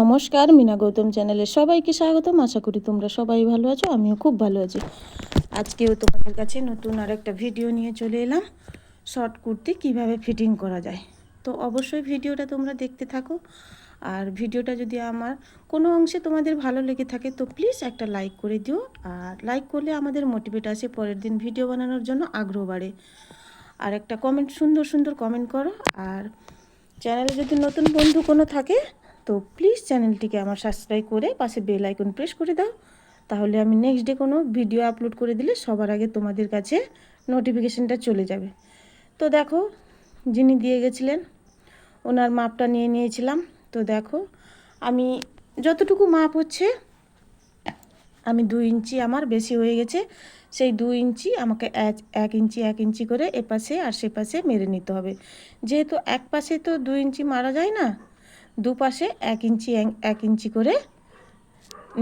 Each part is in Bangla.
নমস্কার, মিনা গৌতম চ্যানেলে সবাইকে স্বাগতম। আশা করি তোমরা সবাই ভালো আছো, আমিও খুব ভালো আছি। আজকেও তোমাদের কাছে নতুন আর একটা ভিডিও নিয়ে চলে এলাম, শর্ট কুর্তি কীভাবে ফিটিং করা যায়। তো অবশ্যই ভিডিওটা তোমরা দেখতে থাকো, আর ভিডিওটা যদি আমার কোনো অংশে তোমাদের ভালো লেগে থাকে, তো প্লিজ একটা লাইক করে দিও, আর লাইক করলে আমাদের মোটিভেট আসে পরের দিন ভিডিও বানানোর জন্য আগ্রহ বাড়ে। আর একটা কমেন্ট, সুন্দর সুন্দর কমেন্ট করো, আর চ্যানেলে যদি নতুন বন্ধু কোনো থাকে তো প্লিজ চ্যানেলটিকে আমার সাবস্ক্রাইব করে পাশে বেল আইকন প্রেস করে দাও। তাহলে আমি নেক্সট ডে কোনো ভিডিও আপলোড করে দিলে সবার আগে তোমাদের কাছে নোটিফিকেশানটা চলে যাবে। তো দেখো, যিনি দিয়ে গেছিলেন, ওনার মাপটা নিয়ে নিয়েছিলাম। তো দেখো, আমি যতটুকু মাপ হচ্ছে, আমি দু ইঞ্চি আমার বেশি হয়ে গেছে। সেই দু ইঞ্চি আমাকে এক ইঞ্চি এক ইঞ্চি করে এপাশে আর সেপাশে মেরে নিতে হবে। যেহেতু এক পাশে তো দু ইঞ্চি মারা যায় না দুপাশে এক ইঞ্চি এক ইঞ্চি করে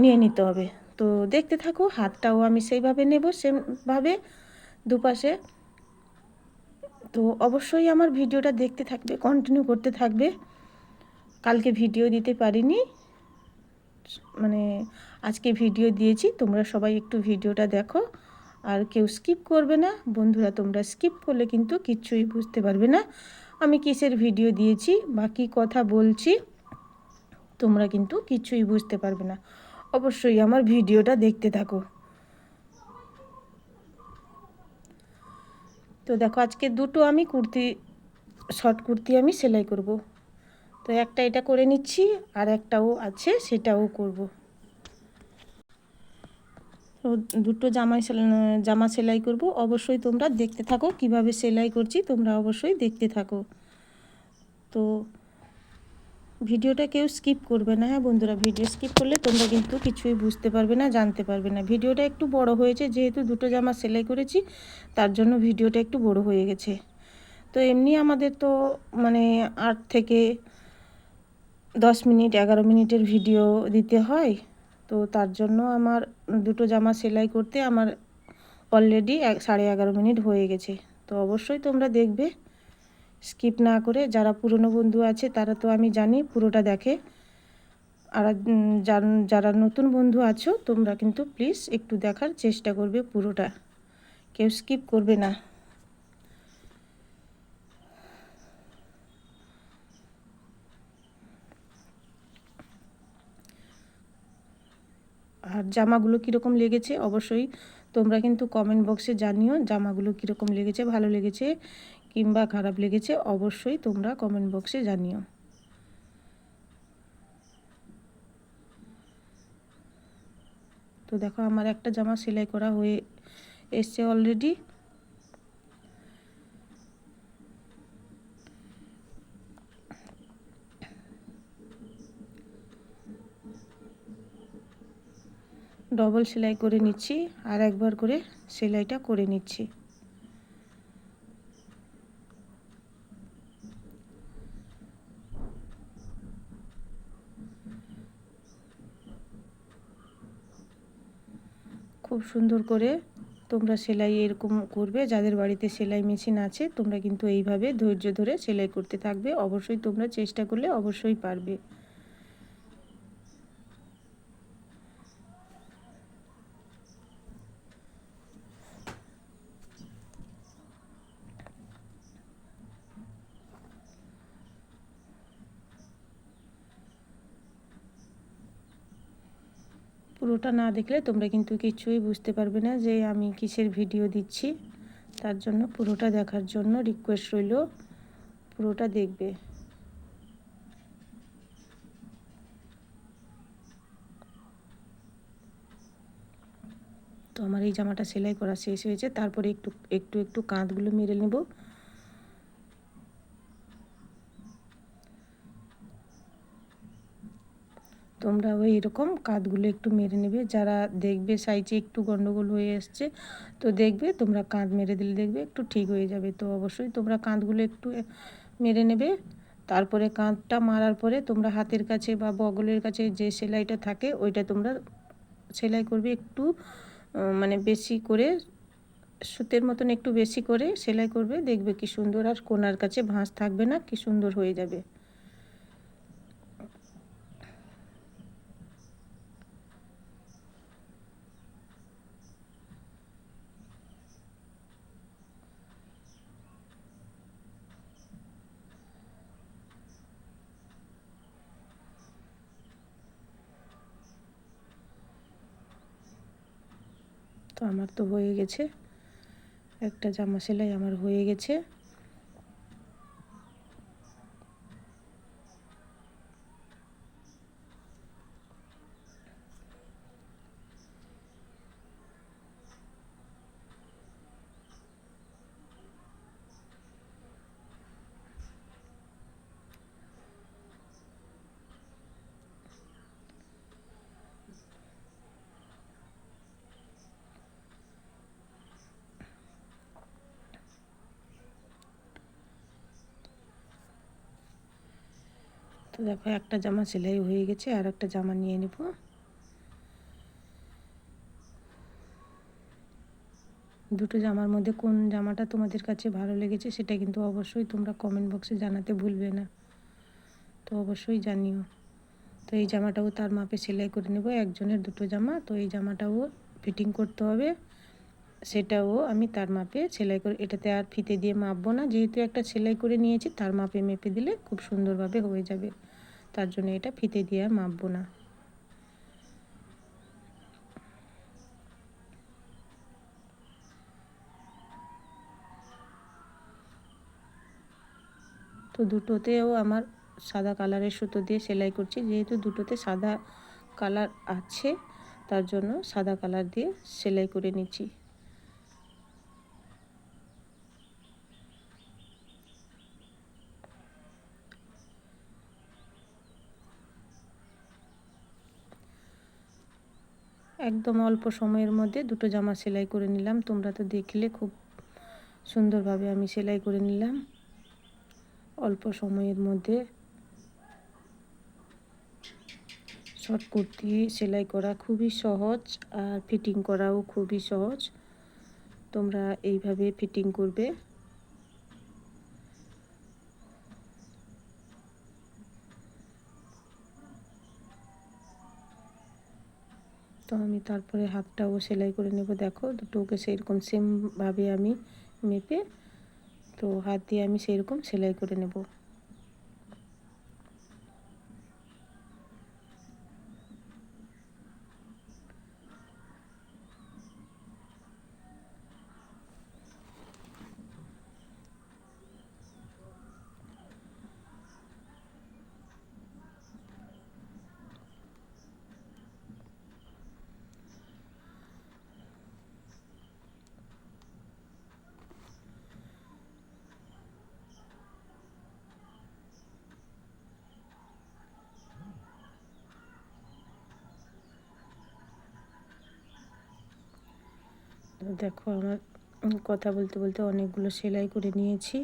নিয়ে নিতে হবে। তো দেখতে থাকো, হাতটাও আমি সেইভাবে নেব সেভাবে দুপাশে। তো অবশ্যই আমার ভিডিওটা দেখতে থাকবে কন্টিনিউ করতে থাকবে। কালকে ভিডিও দিতে পারিনি। মানে আজকে ভিডিও দিয়েছি, তোমরা সবাই একটু ভিডিওটা দেখো। আর কেউ স্কিপ করবে না। বন্ধুরা, তোমরা স্কিপ করলে কিন্তু কিচ্ছুই বুঝতে পারবে না। আমি কিসের ভিডিও দিয়েছি বা কী কথা বলছি, তোমরা কিন্তু কিছুই বুঝতে পারবে না। অবশ্যই আমার ভিডিওটা দেখতে থাকো। তো দেখো, আজকে দুটো আমি কুর্তি, শর্ট কুর্তি আমি সেলাই করব। তো একটা এটা করে নিচ্ছি আর একটাও আছে, সেটাও করব। দুটো জামাই জামা সেলাই করব। অবশ্যই তোমরা দেখতে থাকো, কীভাবে সেলাই করছি তোমরা অবশ্যই দেখতে থাকো। তো ভিডিওটা কেউ স্কিপ করবে না হ্যাঁ বন্ধুরা? ভিডিও স্কিপ করলে তোমরা কিন্তু কিছুই বুঝতে পারবে না, জানতে পারবে না। ভিডিওটা একটু বড় হয়েছে, যেহেতু দুটো জামা সেলাই করেছি, তার জন্য ভিডিওটা একটু বড় হয়ে গেছে। তো এমনি আমাদের তো মানে আট থেকে দশ মিনিট, এগারো মিনিটের ভিডিও দিতে হয়। তো তার জন্য আমার দুটো জামা সেলাই করতে আমার অলরেডি সাড়ে এগারো মিনিট হয়ে গেছে। তো অবশ্যই তোমরা দেখবে। স্কিপ না করে যারা পুরনো বন্ধু আছে, তারা তো আমি জানি, পুরোটা দেখে। আর যারা নতুন বন্ধু আছো, তোমরা কিন্তু প্লিজ একটু দেখার চেষ্টা করবে পুরোটা। কেউ স্কিপ করবে না। আর জামাগুলো কীরকম লেগেছে অবশ্যই তোমরা কিন্তু কমেন্ট বক্সে জানিও জামাগুলো কীরকম লেগেছে, ভালো লেগেছে কিংবা খারাপ লেগেছে অবশ্যই তোমরা কমেন্ট বক্সে জানিও। তো দেখো আমার একটা জামা সেলাই করা হয়ে এসছে অলরেডি ডবল সেলাই করে নিচ্ছি আর একবার করে সেলাইটা করে নিচ্ছি। খুব সুন্দর করে তোমরা সেলাই এরকম করবে, যাদের বাড়িতে সেলাই মেশিন আছে, তোমরা কিন্তু এইভাবে ধৈর্য ধরে সেলাই করতে থাকবে। অবশ্যই তোমরা চেষ্টা করলে অবশ্যই পারবে। পুরোটা না দেখলে তোমরা কিন্তু কিছুই বুঝতে পারবে না যে আমি কিসের ভিডিও দিচ্ছি। তার জন্য পুরোটা দেখার জন্য রিকোয়েস্ট রইল। পুরোটা দেখবে। তো আমার এই জামাটা সেলাই করা শেষ হয়েছে। তারপরে একটু একটু একটু কাঁধগুলো মেরে নেব। তোমরা ওই এরকম কাঁধগুলো একটু মেরে নেবে। যারা দেখবে সাইজে একটু গন্ডগোল হয়ে এসছে তো দেখবে তোমরা কাঁধ মেরে দিলে দেখবে একটু ঠিক হয়ে যাবে। তো অবশ্যই তোমরা কাঁধগুলো একটু মেরে নেবে। তারপরে কাঁধটা মারার পরে তোমরা হাতের কাছে বা বগলের কাছে যে সেলাইটা থাকে, ওইটা তোমরা সেলাই করবে একটু মানে বেশি করে, সুতের মতন একটু বেশি করে সেলাই করবে। দেখবে কি সুন্দর আর কোনার কাছে ভাঁজ থাকবে না, কি সুন্দর হয়ে যাবে। আমার তো হয়ে গেছে। একটা জামা সেলাই আমার হয়ে গেছে। তো দেখো, একটা জামা সেলাই হয়ে গেছে, আর একটা জামা নিয়ে নেব। দুটো জামার মধ্যে কোন জামাটা তোমাদের কাছে ভালো লেগেছে সেটা কিন্তু অবশ্যই তোমরা কমেন্ট বক্সে জানাতে ভুলবে না। তো অবশ্যই জানিও। তো এই জামাটাও তার মাপে সেলাই করে নেব, একজনের দুটো জামা, তো এই জামাটাও ফিটিং করতে হবে। সেটাও আমি তার মাপে সেলাই করে, এটাতে আর ফিতে দিয়ে মাপবো না। যেহেতু একটা সেলাই করে নিয়েছি, তার মাপে মেপে দিলে খুব সুন্দরভাবে হয়ে যাবে। তার জন্য এটা ফিতে দিয়ে আর মাপবো না। তো দুটোতেও আমার সাদা কালারের সুতো দিয়ে সেলাই করছি। যেহেতু দুটোতে সাদা কালার আছে, তার জন্য সাদা কালার দিয়ে সেলাই করে নিচ্ছি। একদম অল্প সময়ের মধ্যে দুটো জামা সেলাই করে নিলাম। তোমরা তো দেখলে খুব সুন্দরভাবে আমি সেলাই করে নিলাম। অল্প সময়ের মধ্যে শর্ট কুর্তি সেলাই করা খুবই সহজ আর ফিটিং করাও খুবই সহজ। তোমরা এইভাবে ফিটিং করবে। তো আমি তারপরে হাতটাও সেলাই করে নেব, দেখো। দুটোকে সেইরকম সেমভাবে আমি মেপে, তো হাত দিয়ে আমি সেরকম সেলাই করে নেব। দেখো আমার কথা বলতে বলতে অনেকগুলো সেলাই করে নিয়েছি।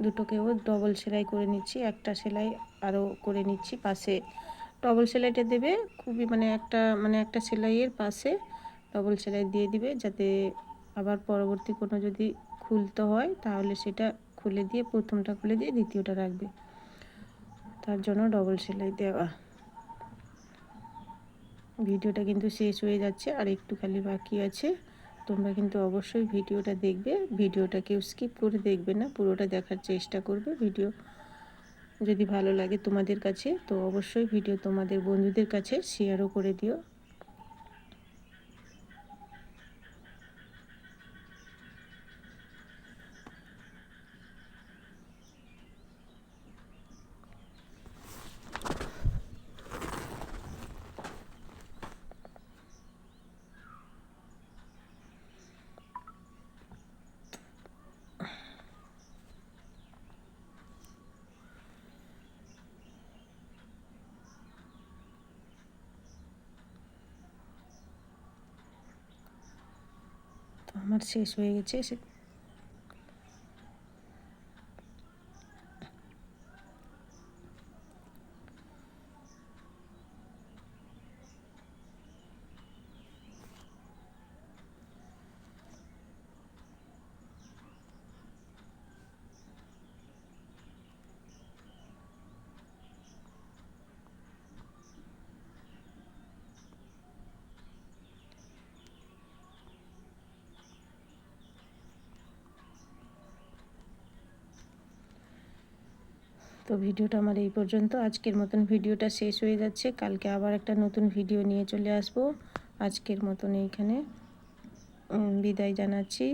দুটোকেও ডবল সেলাই করে নিচ্ছি। একটা সেলাই আরও করে নিচ্ছি পাশে। ডবল সেলাইটা দেবে, খুবই মানে একটা মানে একটা সেলাইয়ের পাশে ডবল সেলাই দিয়ে দিবে যাতে আবার পরবর্তী কোনো যদি খুলতে হয় তাহলে সেটা খুলে দিয়ে, প্রথমটা খুলে দিয়ে দ্বিতীয়টা রাখবে। তার জন্য ডবল সেলাই দেওয়া। ভিডিওটা কিন্তু শেষ হয়ে যাচ্ছে আর একটু খালি বাকি আছে। তোমরা কিন্তু অবশ্যই ভিডিওটা দেখবে। ভিডিওটা কেউ স্কিপ করে দেখবে না, পুরোটা দেখার চেষ্টা করবে ভিডিও। যদি ভালো লাগে তোমাদের কাছে, তো অবশ্যই ভিডিও তোমাদের বন্ধুদের কাছে শেয়ারও করে দিও তো আমার শেষ হয়ে গেছে তো ভিডিওটা আমার এই পর্যন্ত। আজকের মতন ভিডিওটা শেষ হয়ে যাচ্ছে। কালকে আবার একটা নতুন ভিডিও নিয়ে চলে আসব। আজকের মতন এইখানে বিদায় জানাচ্ছি।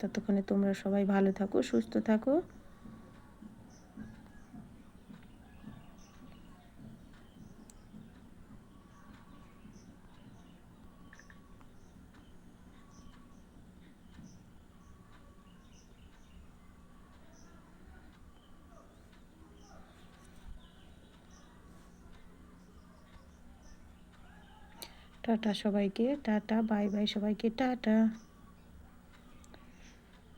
ততক্ষণে তোমরা সবাই ভালো থাকো, সুস্থ থাকো। টাটা সবাইকে টাটা বাই বাই সবাইকে টাটা।